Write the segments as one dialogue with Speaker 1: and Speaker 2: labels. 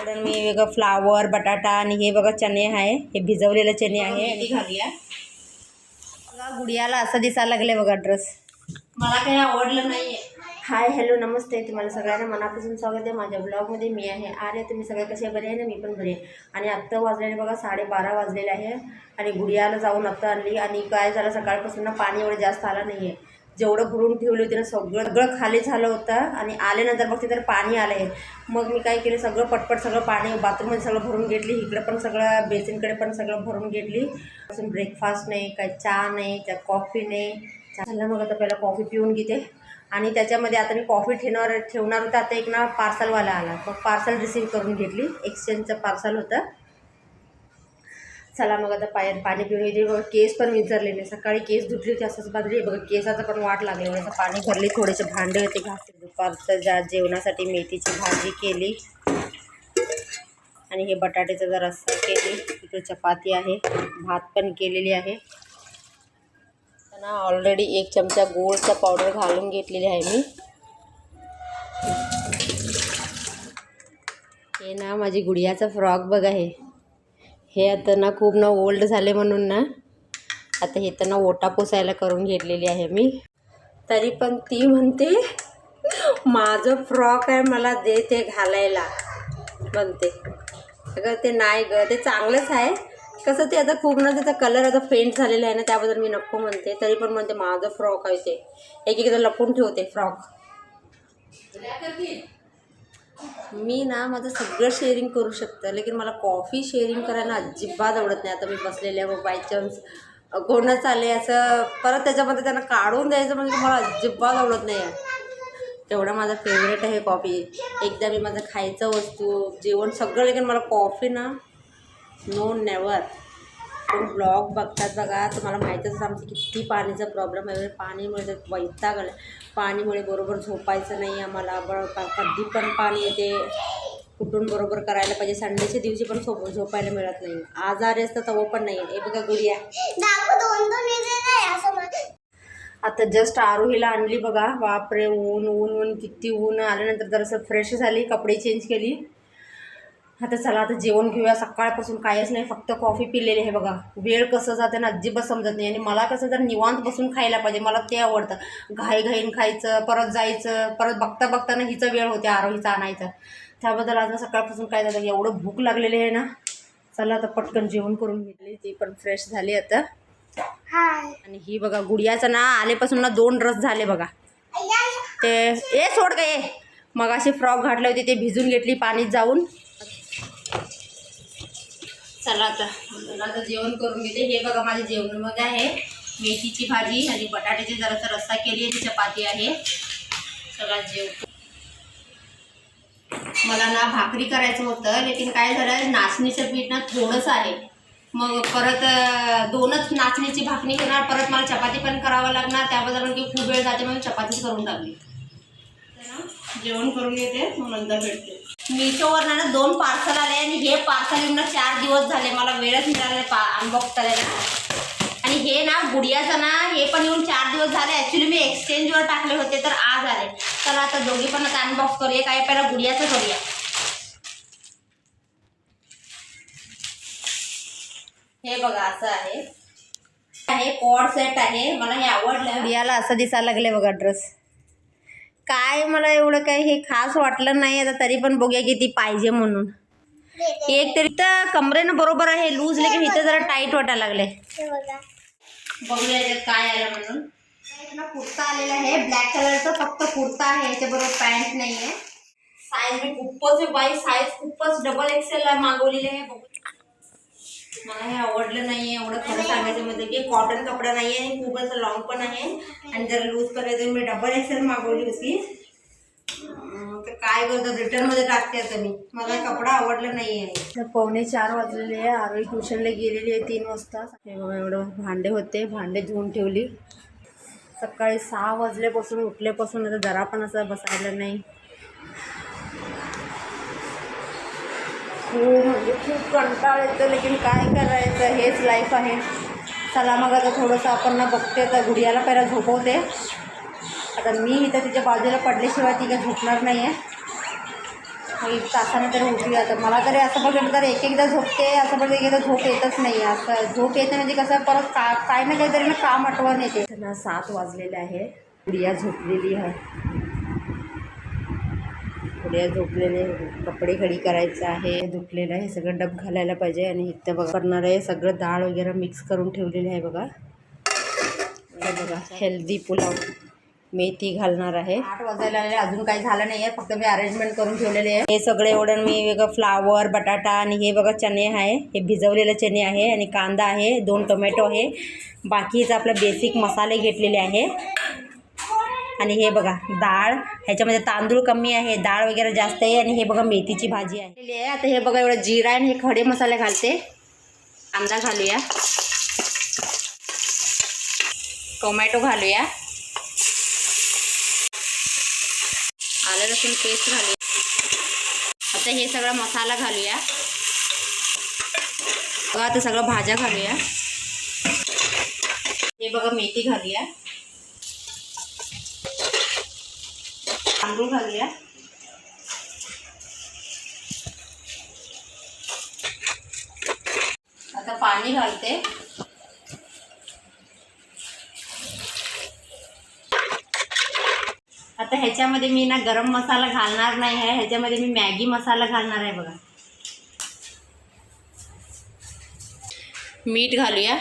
Speaker 1: इकडं मी वेगळं फ्लावर बटाटा आणि हे बघा चणे आहे. हे भिजवलेले चणे आहे. आणि घालूया बघा गुडियाला असं दिसायला लागले बघा ड्रेस मला काही आवडलं नाही हाय हॅलो नमस्ते. तुम्हाला सगळ्यांना मनापासून स्वागत आहे. माझ्या ब्लॉगमध्ये मी आहे. अरे तुम्ही सगळे कसे बरे आहे ना? मी पण बरे आहे. आणि आत्ता वाजलेले बघा साडेबारा वाजलेले आहे. आणि गुडियाला जाऊन आत्ता आणली. आणि काय झालं सकाळपासून ना पाणी एवढं जास्त आलं नाही आहे जेवढं भरून ठेवलं होते ना सगळं सगळं खाली झालं होतं आणि आल्यानंतर बघते तर पाणी आलं आहे मग मी काय केलं सगळं पटपट सगळं पाणी बाथरूममध्ये सगळं भरून घेतली इकडं पण सगळं बेसिनकडे पण सगळं भरून घेतली. अजून ब्रेकफास्ट नाही काय चहा नाही त्या कॉफी नाही. झालं मग आता पहिला कॉफी पिऊन घेते. आणि त्याच्यामध्ये आता मी कॉफी ठेवणार ठेवणार होतं आता एक ना पार्सलवाला आला. मग पार्सल रिसीव करून घेतली. एक्सचेंजचं पार्सल होतं. चला मग आता पाय पाणी पिऊन येते बघा केस पण विचारले नाही सकाळी केस धुतली होती असंच बाजरी. बघा केसाचं पण वाट लागली. म्हणजे पाणी भरले थोडेसे भांडे होते घासले दुपारचं ज्या जेवणासाठी मेथीची भाजी केली. आणि हे बटाट्याचा जरा रस्सा केली. इकडे चपाती आहे. भात पण केलेली आहे. त्यांना ऑलरेडी एक चमचा गोडचा पावडर घालून घेतलेली आहे मी. हे ना माझी गुडियाचा फ्रॉक बघा हे हे आता ना खूप ना ओल्ड झाले म्हणून ना आता हे तर ना ओटा पुसायला करून घेतलेली आहे मी. तरी पण ती म्हणते माझं फ्रॉक आहे मला दे ते घालायला. म्हणते. अगं ते नाही ग ते चांगलंच आहे. कसं ते आता खूप ना त्याचा कलर आता फेंट झालेला आहे ना त्याबद्दल मी नको म्हणते. तरी पण म्हणते माझं फ्रॉक आहे ते. एक एकदा लपून ठेवते फ्रॉक मी ना माझं सगळं शेअरिंग करू शकतं. लेकिन मला कॉफी शेअरिंग करायला अजिबात आवडत नाही. आता मी बसलेले आहे बाय चान्स कोणच आले असं परत त्याच्यामध्ये त्यांना काढून द्यायचं म्हणजे मला अजिबात आवडत नाही आहे. तेवढा माझा फेवरेट आहे कॉफी एकदा मी माझं खायचं वस्तू जेवण सगळं लेकिन मला कॉफी ना नो नेवर पण ब्लॉग बघतात बघा तुम्हाला माहीतच आमचं किती पाणीचा प्रॉब्लेम आहे. पाणीमुळे तर वैताग आला पाणीमुळे बरोबर झोपायचं नाही आम्हाला. बरं कधी पण पाणी येते. कुठून बरोबर करायला पाहिजे. संडेच्या दिवशी पण झोप झोपायला मिळत नाही. आजारी असतं तेव्हा पण नाही. हे बघा गुडिया आता जस्ट आरोहीला आणली बघा. बापरे ऊन ऊन ऊन किती ऊन. आल्यानंतर जरासं फ्रेश झाली. कपडे चेंज केली. आता चला आता जेवण घेऊया. सकाळपासून काहीच नाही फक्त कॉफी पिलेली आहे बघा. वेळ कसं जाते ना अजिबात समजत नाही. आणि मला कसं जर निवांत बसून खायला पाहिजे. मला ते आवडतं. घाई घाईन खायचं परत जायचं परत बघता बघताना हिचा वेळ होते आरोहीचा आणायचा. त्याबद्दल आज ना सकाळपासून काय झालं? एवढं भूक लागलेली आहे ना. चला आता पटकन जेवण करून घेतली. ती पण फ्रेश झाली आता. आणि ही बघा गुडियाचं ना आलेपासून ना दोन रस झाले बघा. ते ए सोड ग ए. मग अशी फ्रॉक घातले होते ते भिजून घेतली पाणीत जाऊन. चला आता. चला आता जेवण करून घेते. हे बघा माझ्या जेवणामध्ये आहे. मेथीची भाजी आणि बटाट्याची जरासा रस्सा केली आहे. चपाती आहे. चला जेवतो. मला ना भाकरी करायचं होतं लेकिन काय झालं नाचणीचं पीठ ना थोडंसं आहे. मग परत दोनच नाचणीची भाकरी करणार परत मला चपाती पण करावं लागणार त्याबद्दल म्हणजे खूप वेळ जाते मग चपातीच करून टाकली. जेवण करून घेते मग नंतर भेटते. मिशोवर ना दोन पार्सल आले आणि हे पार्सल येऊन चार दिवस झाले. मला वेळच मिळाला पा अनबॉक्स करायला. आणि हे ना गुडियाचं ना हे पण येऊन चार दिवस झाले. ॲक्च्युली मी एक्सचेंजवर टाकले होते तर आज आले. तर आता दोघी पण आता अनबॉक्स करूया. काय पहिला गुडियाचं करूया. हे बघा असं आहे. आहे कॉड सेट आहे. मला हे आवडलं. गुडियाला असं दिसायला लागले बघा ड्रेस काय मला एवढं काय हे खास वाटलं नाही आता तरी पण बघूया किती पाहिजे म्हणून. एक तरी तर कमरेनं बरोबर आहे लूज लेकिन इथं जरा टाईट वाटायला लागले बघूया काय आलं म्हणून. कुर्ता आलेला आहे ब्लॅक कलरचा फक्त कुर्ता आहे याच्याबरोबर पॅन्ट नाही आहे साईज मी खूपच बाई साईज खूपच डबल एक्सेल मागवलेली आहे बघू. मला हे आवडलं नाही एवढं खरं सांगायचं म्हणजे की कॉटन कपडा नाही आहे आणि खूप असं लॉंग पण आहे. आणि जर लूज करायचं मी डबल एक्सेल मागवली होती. तर काय करतात रिटर्नमध्ये टाकते आता मी. मला हे कपडा आवडला नाही आहे पावणे चार वाजलेले आहे आरोही ट्युशनला गेलेली आहे तीन वाजता. हे बघा एवढं भांडे होते भांडे धुवून ठेवली. सकाळी सहा वाजल्यापासून उठल्यापासून आता जरा पण असं बसायला नाही. खूप म्हणजे खूप कंटाळ येतो लेकिन काय करायचं? हेच लाईफ आहे. चला मग आता थोडंसं आपण ना बघते आता गुडियाला पहिला झोपवते. आता मी इथं तिच्या बाजूला पडल्याशिवाय ती काही झोपणार नाही आहे एक तासाने तर उठली आता मला तरी असं बघितलं तर एक एकदा झोपते असं बघितलं एकदा झोप येतच नाही असं झोप येते म्हणजे कसं परत का काय ना काहीतरी ना काम आठवण येते. त्यांना सात वाजलेले आहे. गुडिया झोपलेली आहे. गुडिया झोपलेले कपडे घडी करायचं आहे धुतलेलं आहे सगळं डब घालायला पाहिजे आणि इथं बघा करणार आहे सगळं डाळ वगैरे मिक्स करून ठेवलेले आहे बघा. बघा हेल्दी पुलाव मेथी घालणार आहे. आठ वाजायला अजून काही झालं नाही आहे फक्त मी अरेंजमेंट करून ठेवलेले आहे. हे सगळे एवढं मी वेगळं फ्लावर बटाटा आणि हे बघा चणे आहे. हे भिजवलेले चणे आहे आणि कांदा आहे दोन टोमॅटो आहे. बाकीचं आपलं बेसिक मसाले घेतलेले आहे. आणि हे बघा, डाळ. ह्याच्यामध्ये कमी आहे, डाळ वगैरे जास्त आहे आणि हे बघा मेथीची भाजी आहे. आता हे बघा, एवढं जिरा हे खडे मसाले घालते. कांदा घालूया. टोमॅटो घालूया. आलं लसूण पेस्ट घालूया. आता हे सगळा मसाला बघा, आता घालूया. हे बघा, मेथी घालूया. तांदूळ घालूया. आता पाणी घालते. आता ह्याच्यामध्ये मी ना गरम मसाला घालणार नाही आहे. ह्याच्यामध्ये मी मॅगी मसाला घालणार आहे बघा. मीठ घालूया.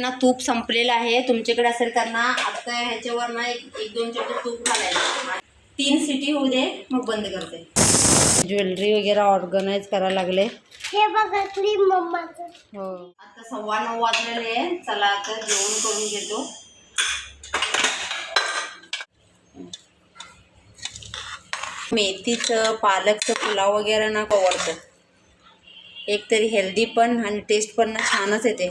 Speaker 1: ना तूप संपलेलं आहे. तुमच्याकडे असेल तर ना आता ह्याच्यावर ना एक एक दोन चमचे तूप घालायचं. तीन सिटी होऊ दे मग बंद करते. ज्वेलरी वगैरे ऑर्गनाईज करायला लागले.
Speaker 2: हे बघा मम्माचं.
Speaker 1: हो. आता सव्वा नऊ वाजलेले आहे. चला आता जेवण करून घेतो. मेथीचं पालकचं पुलाव वगैरे ना आवडतं एक तरी हेल्दी पण आणि टेस्ट पण ना छानच येते.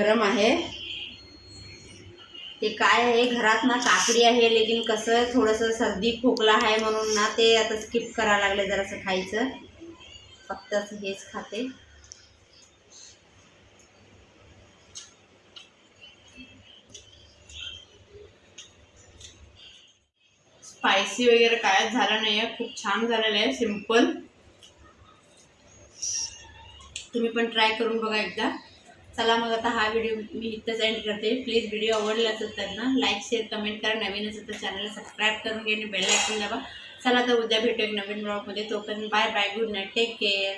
Speaker 1: गरम आहे. ते काय आहे? घरात ना काकडी आहे लेकिन कसं थोडंसं सर्दी खोकला आहे म्हणून ना ते आता स्किप करायला लागले जरासं खायचं. फक्त असं हेच खाते. स्पायसी वगैरे कायच झालं नाही आहे खूप छान झालेलं आहे सिंपल तुम्ही पण ट्राय करून बघा एकदा. चला मग आता हा व्हिडिओ मी इथंच एंड करते. प्लीज व्हिडिओ आवडला असेल तर ना लाईक शेअर कमेंट करा. नवीन असेल तर चॅनलला सबस्क्राईब करून घ्या आणि बेल ऐकून दाबा. चला तर उद्या भेटू एक नवीन ब्लॉगमध्ये तोपर्यंत bye bye good night take care